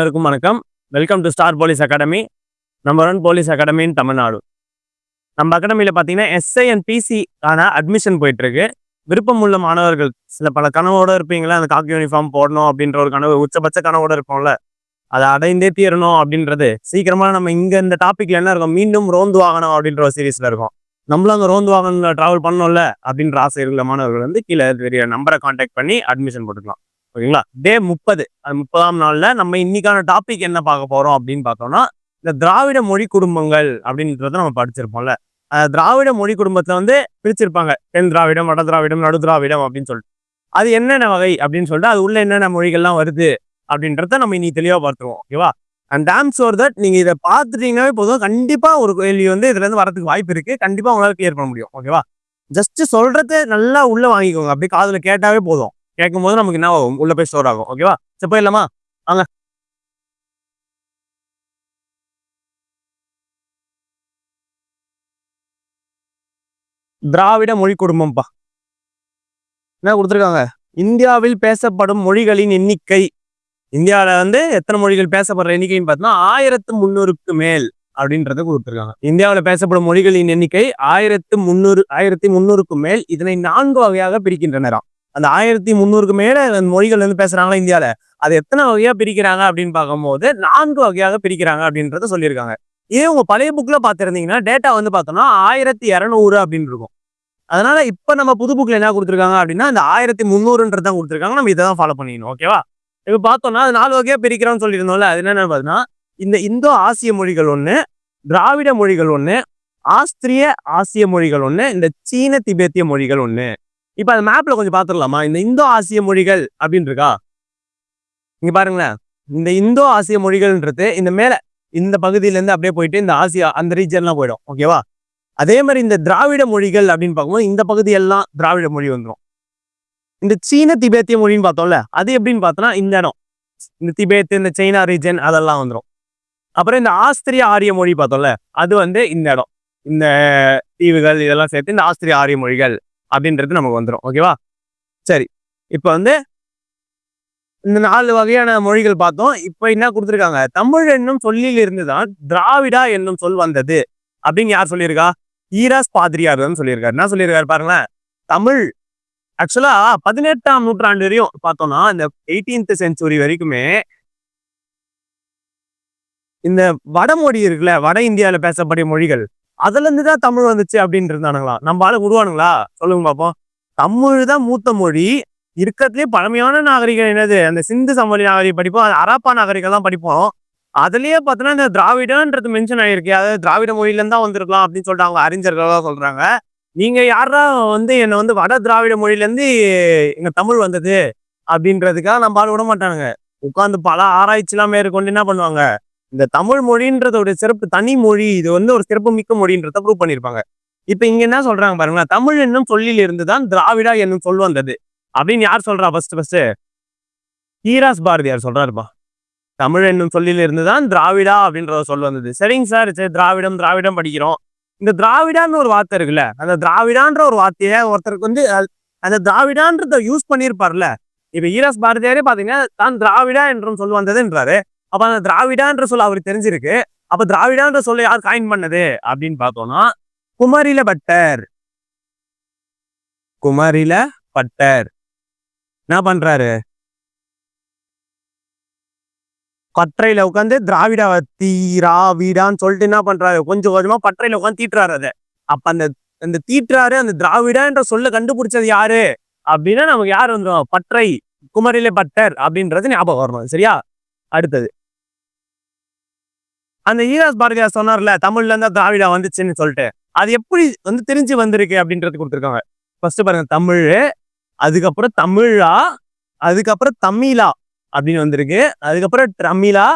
அனைவருக்கும் வணக்கம். Welcome to Star police academy number one police academy in Tamil Nadu நம்ம அகாடமியில் பார்த்தீங்கன்னா எஸ்ஐ அண்ட் பிசிக்கான அட்மிஷன் போயிட்டு இருக்கு விருப்பம் உள்ள மாணவர்கள் சில பல கனவோடு இருப்பீங்களா அந்த காக்கி யூனிஃபார்ம் போடணும் அப்படின்ற ஒரு கனவு உச்சபட்ச கனவோடு இருப்போம்ல அதை அடைந்தே தீரணும் அப்படின்றது சீக்கிரமாக நம்ம இங்கே இந்த டாப்பிக்கில் என்ன இருக்கும்? மீண்டும் ரோந்து வாகனம் அப்படின்ற ஒரு சீரீஸில் இருக்கும். நம்மளும் அங்கே ரோந்து வாகனத்தில் ட்ராவல் பண்ணோம்ல அப்படின்ற ஆசை இருக்கிற மாணவர்கள் வந்து கீழே தெரிய நம்பரை காண்டாக்ட் பண்ணி அட்மிஷன் போட்டுக்கலாம். ஓகேங்களா? டே முப்பது அது முப்பதாம் நாளில் நம்ம இன்னைக்கான டாபிக் என்ன பார்க்க போகிறோம் அப்படின்னு பார்த்தோம்னா இந்த திராவிட மொழி குடும்பங்கள் அப்படின்றத நம்ம படிச்சிருப்போம்ல. திராவிட மொழி குடும்பத்தை வந்து பிரிச்சிருப்பாங்க. தென் திராவிடம் வட திராவிடம் நடு திராவிடம் அப்படின்னு சொல்லிட்டு. அது என்னென்ன வகை அப்படின்னு சொல்லிட்டு அது உள்ள என்னென்ன மொழிகள்லாம் வருது அப்படின்றத நம்ம இன்னைக்கு தெளிவாக பார்த்துருவோம். ஓகேவா அண்ட் டேம் சோர் தட் நீங்கள் இதை பார்த்துட்டீங்கன்னாவே போதும் கண்டிப்பாக ஒரு கேள்வி வந்து இதுலேருந்து வரதுக்கு வாய்ப்பு இருக்கு. கண்டிப்பாக உங்களால் கிளியர் பண்ண முடியும். ஓகேவா ஜஸ்ட் சொல்கிறது நல்லா உள்ளே வாங்கிக்கோங்க. அப்படியே காதில் கேட்டாவே போதும். கேட்கும் போது நமக்கு என்ன ஆகும்? உள்ள போய் ஸ்டோர் ஆகும். ஓகேவா சரி போயிடலாமா வாங்க. திராவிட மொழி குடும்பம்ப்பா என்ன கொடுத்துருக்காங்க? இந்தியாவில் பேசப்படும் மொழிகளின் எண்ணிக்கை. இந்தியாவில் வந்து எத்தனை மொழிகள் பேசப்படுற எண்ணிக்கைன்னு பார்த்தோம்னா ஆயிரத்து முந்நூறுக்கு மேல் அப்படின்றத கொடுத்துருக்காங்க. இந்தியாவில் பேசப்படும் மொழிகளின் எண்ணிக்கை ஆயிரத்து முந்நூறு ஆயிரத்தி முந்நூறுக்கு மேல். இதனை நான்கு வகையாக பிரிக்கின்றனராம் அந்த ஆயிரத்தி முந்நூறுக்கு மேல அந்த மொழிகள் வந்து பேசுறாங்களா இந்தியால? அது எத்தனை வகையா பிரிக்கிறாங்க அப்படின்னு பார்க்கும்போது நான்கு வகையாக பிரிக்கிறாங்க அப்படின்றத சொல்லியிருக்காங்க. இதே உங்க பழைய புக்ல பார்த்திருந்தீங்கன்னா டேட்டா வந்து பார்த்தோம்னா ஆயிரத்தி இரநூறு அப்படின்னு இருக்கும். அதனால இப்ப நம்ம புது புக்ல என்ன கொடுத்துருக்காங்க அப்படின்னா இந்த ஆயிரத்தி முந்நூறுன்றதான் கொடுத்துருக்காங்க. நம்ம இதை தான் ஃபாலோ பண்ணிக்கணும் ஓகேவா இப்ப பார்த்தோம்னா அது நாலு வகையா பிரிக்கிறோம்னு சொல்லியிருந்தோம்ல அது என்னென்ன பார்த்தீங்கன்னா இந்த இந்தோ ஆசிய மொழிகள் ஒண்ணு திராவிட மொழிகள் ஒண்ணு ஆஸ்திரிய ஆசிய மொழிகள் ஒண்ணு இந்த சீன திபேத்திய மொழிகள் ஒண்ணு. இப்போ அந்த மேப்பில் கொஞ்சம் பார்த்துடலாமா இந்த இந்தோ ஆசிய மொழிகள் அப்படின்னு இருக்கா இங்கே பாருங்களேன். இந்த இந்தோ ஆசிய மொழிகள்ன்றது இந்த மேலே இந்த பகுதியிலேருந்து அப்படியே போயிட்டு இந்த ஆசியா அந்த ரீஜன்லாம் போயிடும். ஓகேவா அதே மாதிரி இந்த திராவிட மொழிகள் அப்படின்னு பார்க்கும்போது இந்த பகுதியெல்லாம் திராவிட மொழி வந்துடும் இந்த சீன திபேத்திய மொழின்னு பார்த்தோம்ல அது எப்படின்னு பார்த்தோம்னா இந்த இடம். இந்த திபேத் இந்த சைனா ரீஜன் அதெல்லாம் வந்துடும் அப்புறம் இந்த ஆஸ்திரிய ஆரிய மொழி பார்த்தோம்ல அது வந்து இந்த இடம். இந்த தீவுகள் இதெல்லாம் சேர்த்து இந்த ஆஸ்திரிய ஆரிய மொழிகள் அப்படின்றது நமக்கு வந்துடும் ஓகேவா சரி. இப்போ வந்து இந்த நாலு வகையான மொழிகள் பார்த்தோம். இப்போ என்ன கொடுத்துருக்காங்க? தமிழ் என்னும் சொல்லில் இருந்துதான் திராவிடா என்னும் சொல் வந்தது. அப்படின்னு யார் சொல்லியிருக்கா? ஈராஸ் பாதிரியார் தான் சொல்லியிருக்காரு. என்ன சொல்லியிருக்காரு பாருங்களேன். தமிழ் ஆக்சுவலா பதினெட்டாம் நூற்றாண்டு வரையும் பார்த்தோம்னா இந்த எயிட்டீன்த் செஞ்சுரி வரைக்குமே இந்த வடமொழி இருக்குல்ல வட இந்தியாவில பேசப்படிய மொழிகள் அதுல இருந்து தான் தமிழ் வந்துச்சு அப்படின்னு இருந்தானுங்களா நம்ம ஆளு உருவானுங்களா? சொல்லுங்க பாப்போம். தமிழ் தான் மூத்த மொழி. இருக்கிறதுலே பழமையான நாகரிகம் என்னது? அந்த சிந்து சமவெளி நாகரிகம் படிப்போம். அராப்பா அரப்பா நாகரிகம் தான் படிப்போம். அதுலயே பார்த்தோன்னா இந்த திராவிடன்றது மென்ஷன் ஆகிருக்கு அதாவது திராவிட மொழியிலேருந்து தான் வந்திருக்கலாம் அப்படின்னு சொல்லிட்டு அவங்க அறிஞர்கள் தான் சொல்றாங்க. நீங்க யாரா வந்து என்னை வந்து வட திராவிட மொழியிலேருந்து எங்கள் எங்க தமிழ் வந்தது? அப்படின்றதுக்காக நம்ம ஆள் விட மாட்டானுங்க உட்காந்து பல ஆராய்ச்சிலாம் மேற்கொண்டு என்ன பண்ணுவாங்க? இந்த தமிழ் மொழின்றதோட சிறப்பு தனி மொழி இது வந்து ஒரு சிறப்பு மிக்க மொழின்றத ப்ரூவ் பண்ணியிருப்பாங்க. இப்ப இங்க என்ன சொல்றாங்க பாருங்களேன் தமிழ் என்னும் சொல்லில் இருந்து தான் திராவிடா என்னும் சொல் வந்தது. அப்படின்னு யார் சொல்றா ஃபர்ஸ்ட் ஃபர்ஸ்ட் ஈராஸ் பாரதியார் சொல்றாருப்பா. தமிழ் என்னும் சொல்லில் இருந்து தான் திராவிடா அப்படின்றத சொல் வந்தது. சரிங்க சார் சரி திராவிடம் திராவிடம் படிக்கிறோம். இந்த திராவிடான்னு ஒரு வார்த்தை இருக்குல்ல அந்த திராவிடான்ற ஒரு வார்த்தையை ஒருத்தருக்கு வந்து அந்த திராவிடான்றத யூஸ் பண்ணியிருப்பார்ல இப்ப ஈராஸ் பாரதியாரே பாத்தீங்கன்னா தான் திராவிடா என்றும் சொல் வந்ததுன்றாரு. அப்ப அந்த திராவிடான்ற சொல்ல அவருக்கு தெரிஞ்சிருக்கு. அப்ப திராவிடான்ற சொல்ல யார் காயின் பண்ணது? அப்படின்னு பார்த்தோம்னா குமரில பட்டர். குமரில பட்டர். என்ன பண்றாரு? பற்றையில உட்காந்து திராவிட தீராவிடான்னு சொல்லிட்டு என்ன பண்றாரு? கொஞ்சம் கொஞ்சமா பற்றையில உட்காந்து தீட்டுறாரு அதை. அப்ப அந்த அந்த தீட்டுறாரு அந்த திராவிடன்ற சொல்ல கண்டுபிடிச்சது யாரு? அப்படின்னா நமக்கு யார் வந்துடும் பற்றை குமரிலே பட்டர் அப்படின்றது ஞாபகம் வரணும். சரியா? அடுத்தது. அந்த ஈராஸ் பாரதியார் சொன்னார்ல தமிழ்ல இருந்தா திராவிடா வந்துச்சுன்னு சொல்லிட்டு. அது எப்படி வந்து தெரிஞ்சு வந்திருக்கு அப்படின்றது கொடுத்துருக்காங்க. ஃபர்ஸ்ட் பாருங்க தமிழ் அதுக்கப்புறம் தமிழா அதுக்கப்புறம் தமிழா அப்படின்னு வந்திருக்கு. அதுக்கப்புறம் ட்ரமிழா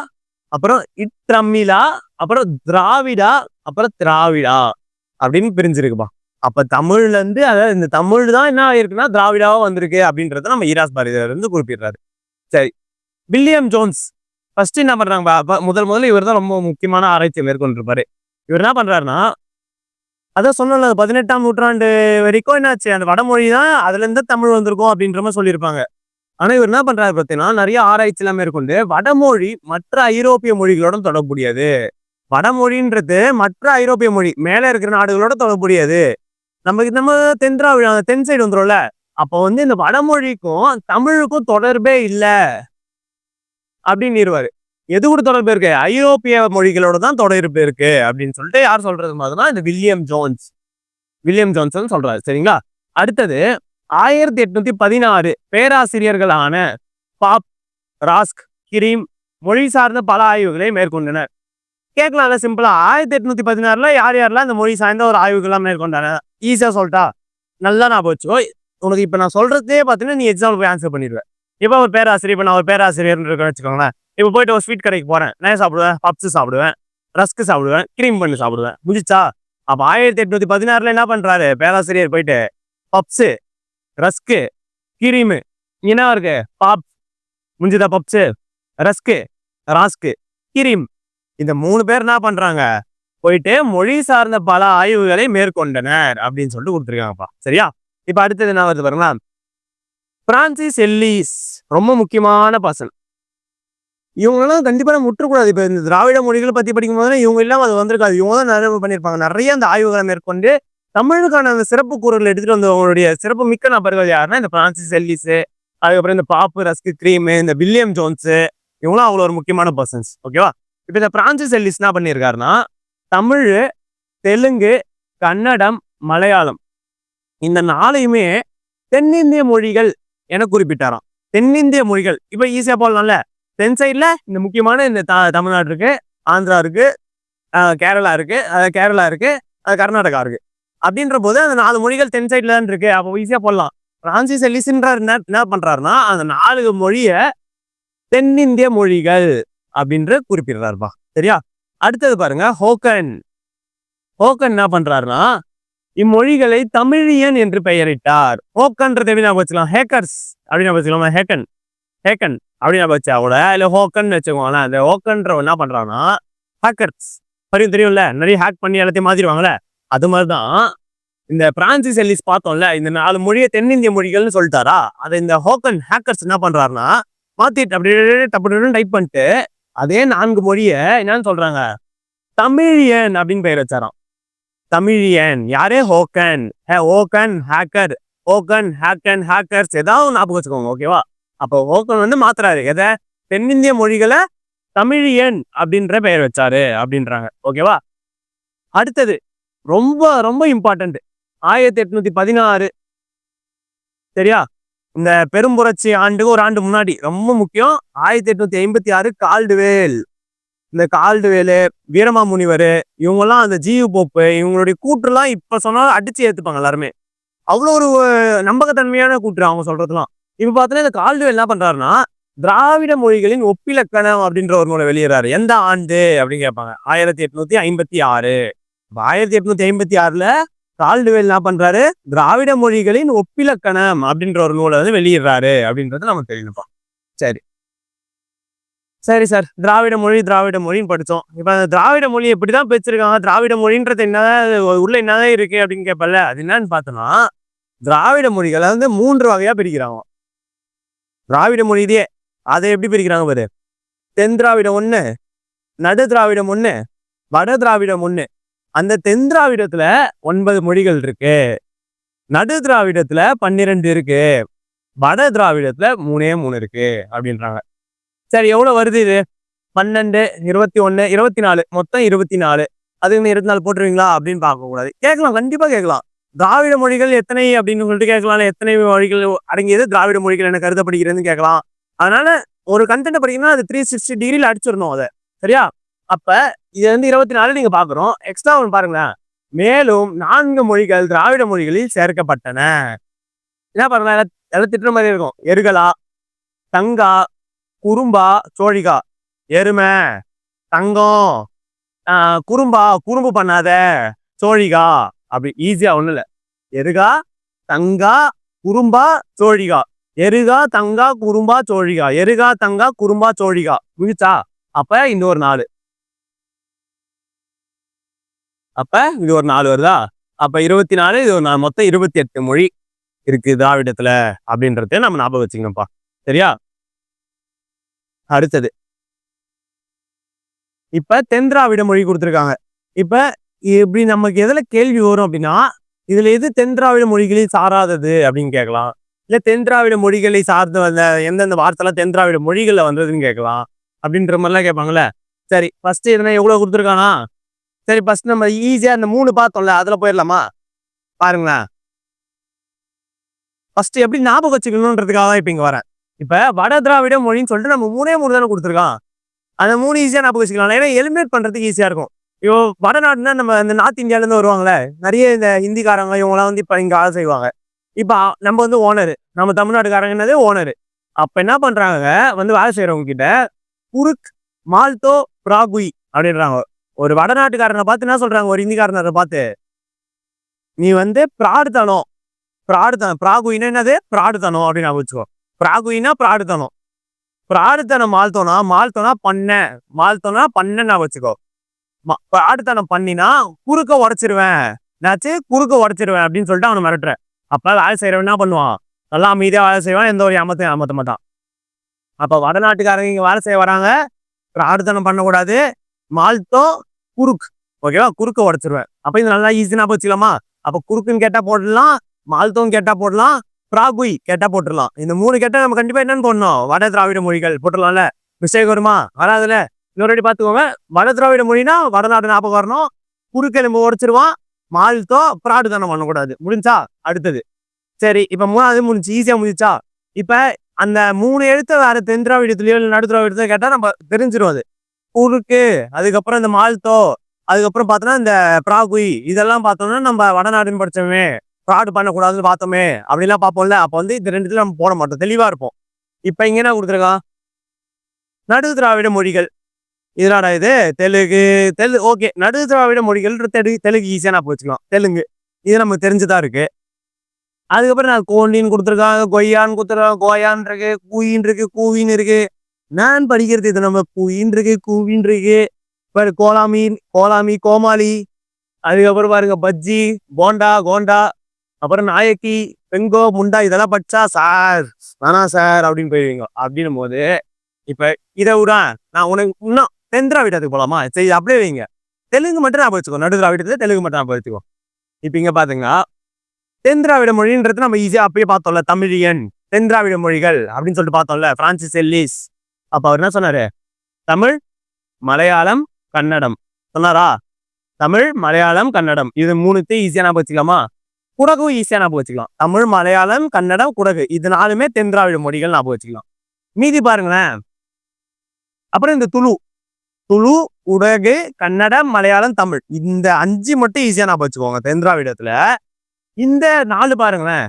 அப்புறம் இட்ரமிழா அப்புறம் திராவிடா அப்புறம் திராவிடா அப்படின்னு பிரிஞ்சிருக்குப்பா. அப்ப தமிழ்ல இருந்து அதாவது இந்த தமிழ் தான் என்ன ஆயிருக்குன்னா திராவிடாவா வந்திருக்கு அப்படின்றத நம்ம ஈராஸ் பாரதியார் இருந்து குறிப்பிடுறாரு. சரி வில்லியம் ஜோன்ஸ் ஃபர்ஸ்ட் என்ன பண்றாங்க? முதல் முதல்ல இவர் தான் ரொம்ப முக்கியமான ஆராய்ச்சியை மேற்கொண்டிருப்பாரு. இவர் என்ன பண்றாருன்னா அதான் சொன்னல பதினெட்டாம் நூற்றாண்டு வரைக்கும் என்னாச்சு? அந்த வடமொழி தான் அதுலேருந்து தமிழ் வந்திருக்கும் அப்படின்ற மாதிரி சொல்லியிருப்பாங்க. ஆனால் இவர் என்ன பண்றாரு பார்த்தீங்கன்னா நிறைய ஆராய்ச்சி எல்லாம் மேற்கொண்டு வடமொழி மற்ற ஐரோப்பிய மொழிகளோட தொடர்புடையது. வடமொழின்றது மற்ற ஐரோப்பிய மொழி மேலே இருக்கிற நாடுகளோட தொடர்புடையது. நமக்கு நம்ம தென்றாவி தென் சைடு வந்துரும்ல. அப்போ வந்து இந்த வடமொழிக்கும் தமிழுக்கும் தொடர்பே இல்லை. அப்படின்னு எது கூட தொடர்பு இருக்கு? ஐரோப்பிய மொழிகளோட தான் தொடர்பு இருக்கு அப்படின்னு சொல்லிட்டு யார் சொல்றது மாதிரினா இந்த வில்லியம் ஜோன்ஸ். வில்லியம் ஜான்சன் சொல்றாரு சரிங்களா? அடுத்தது ஆயிரத்தி எட்நூத்தி பதினாறு பேராசிரியர்களான பாப் ராஸ்க் கிரீம் மொழி சார்ந்த பல ஆய்வுகளை மேற்கொண்டனர். கேட்கலாம்ல சிம்பிளா ஆயிரத்தி எட்நூத்தி பதினாறுல யார் யாரெல்லாம் இந்த மொழி சார்ந்த ஒரு ஆய்வுகள்லாம் மேற்கொண்டாங்க? ஈஸியா சொல்லிட்டா. நல்லா நான் போச்சு உனக்கு இப்ப நான் சொல்றதே பார்த்தீங்கன்னா நீ எக்ஸாம்பிள் போய் ஆன்சர் பண்ணிடுவேன் இப்போ ஒரு பேராசிரியர் இப்போ நான் ஒரு பேராசிரியர்னு இருக்க வச்சுக்கோங்களேன். இப்போ போயிட்டு ஒரு ஸ்வீட் கடைக்கு போறேன். நான் சாப்பிடுவேன் பப்ஸ் சாப்பிடுவேன் ரஸ்க் சாப்பிடுவேன் கிரீம் பண்ணி சாப்பிடுவேன். முடிச்சா அப்போ ஆயிரத்தி எட்நூத்தி பதினாறுல என்ன பண்றாரு? பேராசிரியர் போயிட்டு பப்ஸு ரஸ்க்கு கிரீமு என்ன இருக்கு? பாப் முடிஞ்சதா பப்ஸு ரஸ்க்கு ராஸ்க்கு கிரீம் இந்த மூணு பேர் என்ன பண்றாங்க? போயிட்டு மொழி சார்ந்த பல ஆய்வுகளை மேற்கொண்டனர் அப்படின்னு சொல்லிட்டு கொடுத்துருக்காங்கப்பா. சரியா? இப்போ அடுத்தது என்ன வருது பாருங்களா பிரான்சிஸ் எல்லிஸ் ரொம்ப முக்கியமான பர்சன் இவங்கெல்லாம் கண்டிப்பாக நம்ம விட்டுறக்கூடாது. இந்த திராவிட மொழிகளை பற்றி படிக்கும் போது இவங்க இல்லாமல் அது வந்திருக்காது. இவங்க தான் நிறைய பண்ணியிருப்பாங்க. நிறைய அந்த ஆய்வுகளை மேற்கொண்டு தமிழுக்கான அந்த சிறப்பு கூறுகளை எடுத்துகிட்டு வந்தவங்களுடைய சிறப்பு மிக்க நபர்கள் யாருன்னா இந்த பிரான்சிஸ் எல்லிஸு அதுக்கப்புறம் இந்த பாப்பு ரஸ்க் கிரீமு இந்த வில்லியம் ஜோன்ஸு இவங்களாம் அவ்வளோ ஒரு முக்கியமான பர்சன்ஸ் ஓகேவா இப்போ இந்த பிரான்சிஸ் எல்லிஸ் என்ன பண்ணியிருக்காருன்னா தமிழ் தெலுங்கு கன்னடம் மலையாளம். இந்த நாளையுமே தென்னிந்திய மொழிகள் என குறிப்பிட்டாராம். தென்னிந்திய மொழிகள் இப்போ ஈஸியா போடலாம்ல? தென் சைட்ல இந்த முக்கியமான இந்த த தமிழ்நாடு இருக்கு ஆந்திரா இருக்கு கேரளா இருக்கு கேரளா இருக்கு கர்நாடகா இருக்கு. அப்படின்ற போது அந்த நாலு மொழிகள் தென் சைட்ல தான் இருக்கு. அப்போ ஈஸியா போடலாம். பிரான்சிஸ் எல்லிஸ்ன்றார் என்ன என்ன பண்றாருன்னா அந்த நாலு மொழிய தென்னிந்திய மொழிகள் அப்படின்ற குறிப்பிடுறாருப்பா. சரியா? அடுத்தது பாருங்க ஹோக்கன். ஹோக்கன் என்ன பண்றாருன்னா இம்மொழிகளை தமிழியன் என்று பெயரிட்டார். ஹோக்கன்றது எப்படி ஞாபகம் வச்சுக்கலாம். ஹேக்கர்ஸ் அப்படின்னு ஞாபகம் வச்சுக்கலாமா. ஹேக்கன். ஹேக்கன் அப்படின்னு ஞாபகம் வச்சா கூட இல்லை ஹோக்கன் வச்சுக்கோங்களேன் அந்த ஹோக்கன்ற என்ன பண்ணுறான்னா ஹேக்கர்ஸ். தெரியும் தெரியும்ல? நிறைய ஹேக் பண்ணி எல்லாத்தையும் மாத்திடுவாங்கல்ல? அது மாதிரி தான் இந்த பிரான்சிஸ் எல்லிஸ் பார்த்தோம்ல இந்த நாலு மொழியை தென்னிந்திய மொழிகள்னு சொல்லிட்டாரா? அதை இந்த ஹோக்கன் ஹேக்கர்ஸ் என்ன பண்ணுறாருன்னா மாத்திட்டு அப்படியே டப்பு டைப் பண்ணிட்டு அதே நான்கு மொழியை என்னன்னு சொல்றாங்க? தமிழியன் அப்படின்னு பெயர் வச்சாராம். தமிழியன். யாரே? ஹோக்கன் ஹே ஓக்கன் ஹேக்கர். ஓக்கன் ஹேக்கன் ஹேக்கர்ஸ். ஏதாவது ஞாபகம் வச்சுக்கோங்க ஓகேவா அப்போ ஓக்கன் வந்து மாத்துறாரு. எதை? தென்னிந்திய மொழிகளை தமிழியன் அப்படின்ற பெயர் வச்சாரு அப்படின்றாங்க ஓகேவா அடுத்தது ரொம்ப ரொம்ப இம்பார்ட்டன்ட் ஆயிரத்தி எட்நூத்தி பதினாறு. சரியா? இந்த பெரும்புரட்சி ஆண்டுக்கு ஒரு ஆண்டு முன்னாடி. ரொம்ப முக்கியம். ஆயிரத்தி எட்நூத்தி ஐம்பத்தி ஆறு கால்டுவேல். இந்த கால்டுவேலு வீரமாமுனிவர் இவங்கெல்லாம் அந்த ஜீவு போப்பு இவங்களுடைய கூற்றுலாம் இப்போ சொன்னாலும் அடித்து ஏற்றுப்பாங்க எல்லாருமே. அவ்வளோ ஒரு நம்பகத்தன்மையான கூற்று அவங்க சொல்கிறதுலாம் இப்போ பார்த்தோன்னா இந்த கால்டுவேல் என்ன பண்ணுறாருன்னா திராவிட மொழிகளின் ஒப்பிலக்கணம் அப்படின்ற ஒரு நூலை வெளியிடறாரு. எந்த ஆண்டு அப்படின்னு கேட்பாங்க. ஆயிரத்தி எட்நூத்தி ஐம்பத்தி ஆறு. ஆயிரத்தி எட்நூத்தி ஐம்பத்தி ஆறுல கால்டுவேல் என்ன பண்றாரு? திராவிட மொழிகளின் ஒப்பிலக்கணம் அப்படின்ற ஒரு நூலை வந்து வெளியிடுறாரு அப்படின்றது நம்ம தெரியணும்ப்பா சரி. சரி சார் திராவிட மொழி திராவிட மொழின்னு படித்தோம் இப்போ அந்த திராவிட மொழி எப்படிதான் பிரிச்சிருக்காங்க திராவிட மொழின்றது என்னதான் உள்ள என்னதான் இருக்கு அப்படின்னு கேட்பல அது என்னன்னு பார்த்தோம்னா திராவிட மொழிகளை வந்து மூன்று வகையாக பிரிக்கிறாங்க. திராவிட மொழியிலேயே அதை எப்படி பிரிக்கிறாங்க பாரு? தென் திராவிடம் ஒன்று நடு திராவிடம் ஒன்று வட திராவிடம் ஒன்று அந்த தென் திராவிடத்தில் ஒன்பது மொழிகள் இருக்கு. நடு திராவிடத்தில் பன்னிரெண்டு இருக்கு. வட திராவிடத்தில் மூணே மூணு இருக்கு அப்படின்றாங்க. சரி எவ்வளோ வருது இது? பன்னெண்டு இருபத்தி ஒன்று இருபத்தி நாலு. மொத்தம் இருபத்தி நாலு. அதுக்குன்னு இருபத்தி நாலு போட்டுருவீங்களா? அப்படின்னு பார்க்கக்கூடாது. கேட்கலாம் கண்டிப்பாக கேட்கலாம். திராவிட மொழிகள் எத்தனை அப்படின்னு சொல்லிட்டு கேட்கலாம். எத்தனை மொழிகள் அடங்கியது திராவிட மொழிகள் என கருதப்படுகிறதுன்னு கேட்கலாம். அதனால ஒரு கண்டென்ட் படிக்கணும்னா அது த்ரீ சிக்ஸ்டி டிகிரியில் அடிச்சிடணும் அதை. சரியா? அப்ப இது வந்து இருபத்தி நாலு நீங்க பாக்குறோம் எக்ஸ்ட்ரா ஒன்று பாருங்களேன். மேலும் நான்கு மொழிகள் திராவிட மொழிகளில் சேர்க்கப்பட்டன. என்ன பாருங்க எல்லாம் திட்டுற மாதிரி இருக்கும். எருகலா தங்கா குறும்பா சோழிகா. எருமை தங்கம் ஆஹ் குறும்பா குறும்பு பண்ணாத சோழிகா. அப்படி ஈஸியா ஒண்ணு இல்ல. எருகா தங்கா குறும்பா சோழிகா. எருகா தங்கா குறும்பா சோழிகா. எருகா தங்கா குறும்பா சோழிகா. முடிச்சா அப்ப இந்த ஒரு நாலு. அப்ப இது ஒரு நாலு வருதா? அப்ப இருபத்தி நாலு இது ஒரு நாலு. மொத்தம் இருபத்தி எட்டு மொழி இருக்கு திராவிடத்துல அப்படின்றத நம்ம ஞாபகம் வச்சுக்கணும்ப்பா. சரியா? அடுத்தது. இப்ப தென் திராவிட மொழி கொடுத்துருக்காங்க. இப்ப இப்படி நமக்கு எதுல கேள்வி வரும் அப்படின்னா இதுல எது தென் திராவிட மொழிகளில் சாராதது அப்படின்னு கேட்கலாம். இல்ல தென் திராவிட மொழிகளை சார்ந்து வந்த எந்தெந்த வார்த்தைலாம் தென் திராவிட மொழிகள்ல வந்ததுன்னு கேட்கலாம். அப்படின்ற மாதிரிலாம் கேட்பாங்கல்ல. சரி ஃபர்ஸ்ட் எதுனா எவ்வளவு கொடுத்துருக்கானா? சரி ஃபர்ஸ்ட் நம்ம ஈஸியா இந்த மூணு பார்த்தோம்ல அதுல போயிடலாமா? பாருங்களேன். ஃபர்ஸ்ட் எப்படி ஞாபகம் வச்சுக்கணுன்றதுக்காக தான் இப்ப இங்க வரேன். இப்போ வட திராவிட மொழின்னு சொல்லிட்டு நம்ம மூணே மூணு தானே கொடுத்துருக்கான் அந்த மூணு ஈஸியாக ஞாபகம் வச்சுக்கலாம். ஏன்னா எலிமினேட் பண்ணுறதுக்கு ஈஸியாக இருக்கும். இப்போ வடநாடுனா நம்ம இந்த நார்த் இந்தியாவிலேருந்து வருவாங்களே நிறைய இந்த ஹிந்திக்காரங்க இவங்கலாம் வந்து இப்போ இங்கே ஆள் செய்வாங்க. இப்போ நம்ம வந்து ஓனர் நம்ம தமிழ்நாட்டுக்காரங்க என்னது? ஓனர் அப்போ என்ன பண்ணுறாங்க வந்து வேலை செய்கிறவங்க கிட்ட குருக் மால்தோ பிராகுய் அப்படின்றாங்க. ஒரு வடநாட்டுக்காரனை பார்த்து என்ன சொல்கிறாங்க ஒரு ஹிந்திக்காரனை பார்த்து நீ வந்து பிராடுத்தனம் பிராடுத்தனம் பிராகுயினா என்னது? பிராடுத்தனம் அப்படின்னு நான் வச்சுக்கோ. பிராகுயினா பிராடுத்தனம். பிராடுத்தனம் மால்தோனா மால்தோனா பண்ண மால்தோனா பண்ண நான் வச்சுக்கோ. ம- பிராடுத்தனம் பண்ணினா குறுக்க உடச்சிருவேன். என்னாச்சு? குறுக்க உடச்சிருவேன் அப்படின்னு சொல்லிட்டு அவனை மிரட்டுற அப்ப வேலை செய்யறவன் என்ன பண்ணுவான்? நல்லா அமைதியாக வேலை செய்வான். எந்த ஒரு ஏமத்தையும் ஏமாத்த மாட்டான். அப்ப வடநாட்டுக்காரங்க இங்க வேலை செய்ய வராங்க. பிராடுத்தனம் பண்ணக்கூடாது. மால்தோ குறுக்கு. ஓகேவா? குறுக்க உடச்சிருவேன். அப்ப இது நல்லா ஈஸியாக வச்சுக்கலாமா அப்ப குறுக்குன்னு கேட்டா போடலாம். மால்தோன்னு கேட்டா போடலாம். பிராகுய் கேட்டா போட்டுடலாம். இந்த மூணு கேட்டா நம்ம கண்டிப்பா என்னன்னு போடணும். வட திராவிட மொழிகள் போட்டுடலாம்ல. மிஸ்டேக் வருமா? வராதுல இன்னொரு வாட்டி பார்த்துக்கோங்க. வட திராவிட மொழினா வடநாடு ஞாபகம் வரணும் குறுக்கெலும்பு உடைச்சிருவான் மால்தோ பிராடுத்தனம் பண்ணக்கூடாது. முடிஞ்சா? அடுத்தது. சரி இப்ப மூணாவது முடிஞ்சு ஈஸியா முடிச்சா இப்ப அந்த மூணு எழுத்து வேற தென் திராவிடத்துலயோ இல்லை நடு திராவிடத்தையோ கேட்டா நம்ம தெரிஞ்சிரும் அது. குறுக்கு அதுக்கப்புறம் இந்த மால்தோ அதுக்கப்புறம் பார்த்தோன்னா இந்த பிராகுய் இதெல்லாம் பார்த்தோம்னா நம்ம வடநாடுன்னு படிச்சோமே. ஃப்ராடு பண்ணக்கூடாதுன்னு பார்த்தோமே அப்படிலாம் பார்ப்போம்ல. அப்போ வந்து இந்த ரெண்டுத்துல நம்ம போட மாட்டோம். தெளிவாக இருப்போம். இப்போ இங்கே என்ன கொடுத்துருக்கான் நடு திராவிட மொழிகள். இதனாடா இது? தெலுங்கு தெலு ஓகே. நடு திராவிட மொழிகள் தெலுங்கு தெலுங்கு ஈஸியாக நான் போச்சுக்கலாம். தெலுங்கு. இது நமக்கு தெரிஞ்சுதான் இருக்கு. அதுக்கப்புறம் நான் கோண்டின்னு கொடுத்துருக்காங்க கொய்யான்னு கொடுத்துருக்காங்க கோயான் இருக்கு கூயின் இருக்கு கூவின்னு இருக்கு. நான் படிக்கிறது இது நம்ம கூயின் இருக்கு கூவின் இருக்கு. பாரு கோலாமி கோலாமி கோமாளி. அதுக்கப்புறம் பாருங்க பஜ்ஜி போண்டா கோண்டா. அப்புறம் நாயக்கி பெங்கோ முண்டா இதெல்லாம் படிச்சா சார் வேணா சார் அப்படின்னு போயிருவீங்க. அப்படின்னும் போது இப்ப இதை விட நான் உனக்கு இன்னும் தென் திராவிடத்துக்கு போலாமா? சரி அப்படியே வைங்க. தெலுங்கு மட்டும் நான் வச்சுக்கோ. நடு திராவிடத்துல தெலுங்கு மட்டும் நான் படிச்சுக்கோ இப்ப இங்க பாத்துங்க தெந்திராவிட மொழின்றது நம்ம ஈஸியா அப்பயே பார்த்தோம்ல தமிழியன் தெந்திராவிட மொழிகள் அப்படின்னு சொல்லிட்டு பார்த்தோம்ல பிரான்சிஸ் எல்லிஸ் அப்ப அவர் என்ன சொன்னாரு? தமிழ் மலையாளம் கன்னடம். சொன்னாரா? தமிழ் மலையாளம் கன்னடம். இது மூணுத்தையும் ஈஸியா நான் வச்சுக்கலாமா? குடகும் ஈஸியாக ஞாபகம் வச்சுக்கலாம். தமிழ் மலையாளம் கன்னடம் குடகு. இது நாலுமே தென் திராவிட மொழிகள் ஞாபகம் வச்சுக்கலாம். மீதி பாருங்களேன். அப்புறம் இந்த துளு. துளு குடகு கன்னடம் மலையாளம் தமிழ். இந்த அஞ்சு மட்டும் ஈஸியாக ஞாபகம் வச்சுக்கோங்க தென் திராவிடத்தில் இந்த நாலு பாருங்களேன்.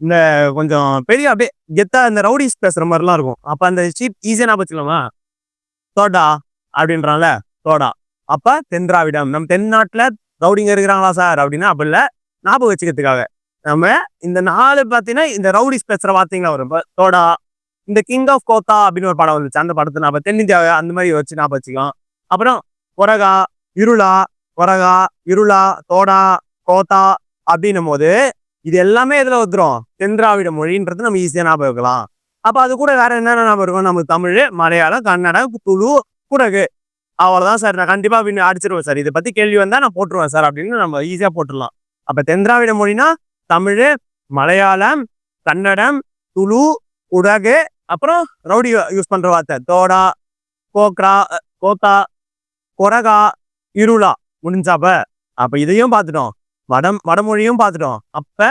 இந்த கொஞ்சம் பெரிய அப்படியே கெத்தா இந்த ரவுடிஸ் பேசுற மாதிரிலாம் இருக்கும். அப்போ அந்த ஷீட் ஈஸியாக ஞாபகம் வச்சுக்கலாமா? தோடா அப்படின்றான்ல தோடா. அப்போ தென் திராவிடம் நம்ம தென்னாட்டில் ரவுடிங்க இருக்கிறாங்களா சார் அப்படின்னா அப்படி இல்லை. ஞாபகம் வச்சுக்கிறதுக்காக. நம்ம இந்த நாலு பார்த்தீங்கன்னா இந்த ரவுடிஸ் பேசுகிற வார்த்தைங்களா வரும். இப்போ தோடா இந்த கிங் ஆஃப் கோத்தா அப்படின்னு ஒரு படம் வந்துச்சு. அந்த படத்தை நம்ம தென்னிந்தியாவை அந்த மாதிரி வச்சு ஞாபகம் வச்சுக்கலாம். அப்புறம் கொரகா இருளா கொரகா இருளா தோடா கோத்தா அப்படின்னும் போது இது எல்லாமே இதில் வந்துடும் தென் திராவிட மொழின்றது நம்ம ஈஸியாக ஞாபகம் வைக்கலாம். அப்போ அது கூட வேற என்னென்ன ஞாபகம் இருக்கும்? நம்ம தமிழ் மலையாளம் கன்னடம் துளு குடகு. அவ்வளோதான் சார். நான் கண்டிப்பாக அப்படின்னு அடிச்சிருவேன் சார். இதை பற்றி கேள்வி வந்தால் நான் போட்டுருவேன் சார் அப்படின்னு நம்ம ஈஸியாக போட்டுடலாம். அப்ப தென் திராவிட மொழினா தமிழ் மலையாளம் கன்னடம் துளு உடகு அப்புறம் ரவுடி யூஸ் பண்ற வார்த்தை. தோடா கோக்ரா கோத்தா கொரகா இருளா முடிஞ்சாப்ப. அப்ப இதையும் பார்த்துட்டோம். வடம் வடமொழியும் பார்த்துட்டோம். அப்ப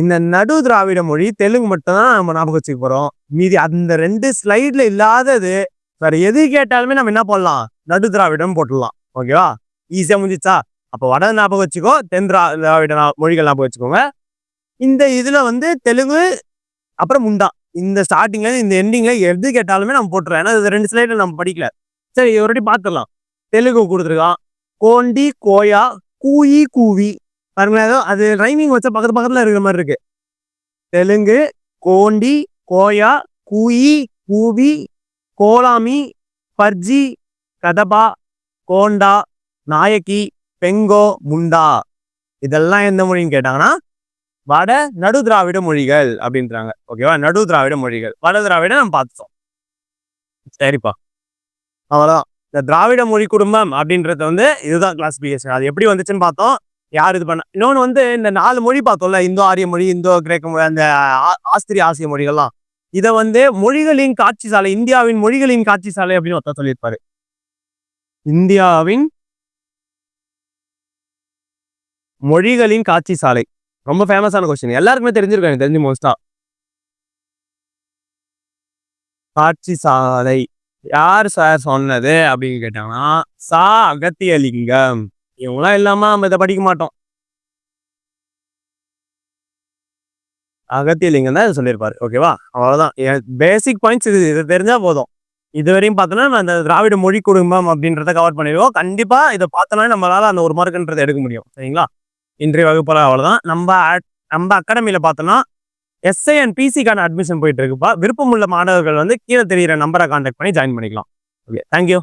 இந்த நடு திராவிட மொழி தெலுங்கு மட்டும்தான் நம்ம ஞாபகம் வச்சுக்க போறோம். மீதி அந்த ரெண்டு ஸ்லைட்ல இல்லாதது வேற எது கேட்டாலுமே நம்ம என்ன போடலாம்? நடு திராவிடம் போட்டுடலாம். ஓகேவா? ஈஸியா முடிஞ்சிச்சா? அப்போ வட ஞாபகம் வச்சுக்கோ தென் திராவிட நா- மொழிகள் ஞாபகம் வச்சுக்கோங்க. இந்த இதில் வந்து தெலுங்கு அப்புறம் முண்டா. இந்த ஸ்டார்டிங்ல இந்த எண்டிங்ல எது கேட்டாலுமே நம்ம போட்டுறோம் ஏன்னா இது ரெண்டு ஸ்லைட்ல நம்ம படிக்கல. சரி ஒரு வாட்டி பார்த்துடலாம். தெலுங்கு கொடுத்துருக்கான். கோண்டி கோயா கூயி கூவி. பாருங்களேன் ஏதோ அது ரைமிங் வச்ச பக்கத்து பக்கத்தில் இருக்கிற மாதிரி இருக்கு. தெலுங்கு கோண்டி கோயா கூயி கூவி கோலாமி பர்ஜி கதபா கோண்டா நாயக்கி பெங்கோ முண்டா. இதெல்லாம் எந்த மொழின்னு கேட்டாங்கன்னா வட நடு திராவிட மொழிகள் அப்படின்றாங்க. ஓகேவா நடு திராவிட மொழிகள். வட திராவிட நம்ம பார்த்தோம் சரிப்பா. அவ்வளோதான் இந்த திராவிட மொழி குடும்பம் அப்படின்றது வந்து இதுதான் கிளாசிபிகேஷன் அது எப்படி வந்துச்சுன்னு பார்த்தோம். யார் இது பண்ண இன்னொன்று வந்து இந்த நாலு மொழி பார்த்தோம்ல. இந்தோ ஆரிய மொழி இந்தோ கிரேக்க மொழி அந்த ஆ- ஆஸ்திரிய ஆசிய மொழிகள்லாம். இதை வந்து மொழிகளின் காட்சி சாலை இந்தியாவின் மொழிகளின் காட்சி சாலை அப்படின்னு ஒருத்தர் சொல்லியிருப்பாரு. இந்தியாவின் மொழிகளின் காட்சி சாலை. ரொம்ப ஃபேமஸான கொஸ்டின் எல்லாருக்குமே தெரிஞ்சிருக்கும் எனக்கு தெரிஞ்சு மோஸ்டா காட்சி சாலை. யார் சார் சொன்னது அப்படின்னு கேட்டாங்கன்னா சா அகத்தியலிங்கம். இவங்களாம் இல்லாம நம்ம இதை படிக்க மாட்டோம். அகத்தியலிங்கம் தான் இதை சொல்லியிருப்பாரு. ஓகேவா அவ்வளவுதான். பேசிக் பாயிண்ட்ஸ் இது இது தெரிஞ்சா போதும். இதுவரையும் பார்த்தோன்னா நம்ம அந்த திராவிட மொழி குடும்பம் அப்படின்றத கவர் பண்ணிடுவோம். கண்டிப்பா இதை பார்த்தோன்னா நம்மளால அந்த ஒரு மார்க்குன்றதை எடுக்க முடியும். சரிங்களா? இன்றைய வகுப்புல அவ்வளோதான் நம்ம நம்ம அகாடமியில் பார்த்தோன்னா எஸ்ஐ அண்ட் பிசிக்கான அட்மிஷன் போயிட்டு இருக்குப்பா விருப்பமுள்ள மாணவர்கள் வந்து கீழே தெரியிற நம்பரை கான்டாக்ட் பண்ணி ஜாயின் பண்ணிக்கலாம். Okay thank you